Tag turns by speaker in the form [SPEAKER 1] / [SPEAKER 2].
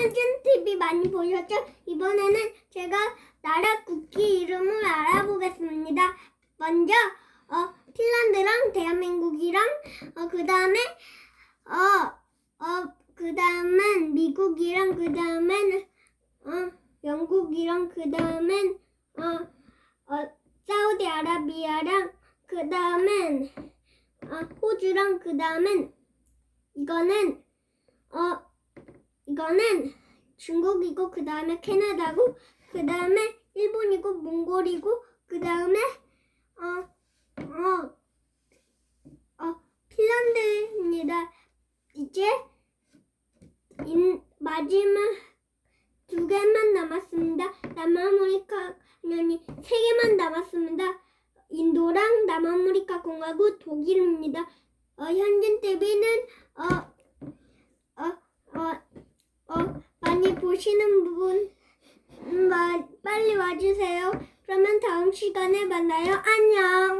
[SPEAKER 1] 현진 TV 많이 보셨죠? 이번에는 제가 나라 국기 이름을 알아보겠습니다. 먼저 어, 핀란드랑 대한민국이랑 어, 그 다음에 어, 어, 그 다음엔 미국이랑 그 다음엔 어, 영국이랑 그 다음엔 어, 어, 사우디아라비아랑 그 다음엔 어, 호주랑 그 다음엔 이거는 어 이거는 중국이고 그 다음에 캐나다고 그 다음에 일본이고 몽골이고 그 다음에 어어 어, 핀란드입니다. 이제 인, 마지막 두 개만 남았습니다. 남아메리카 아니 세 개만 남았습니다. 인도랑 남아메리카 공화국 독일입니다. 어, 현진 TV는 어, 어, 어, 어, 보시는 분 음, 마- 빨리 와주세요. 그러면 다음 시간에 만나요. 안녕.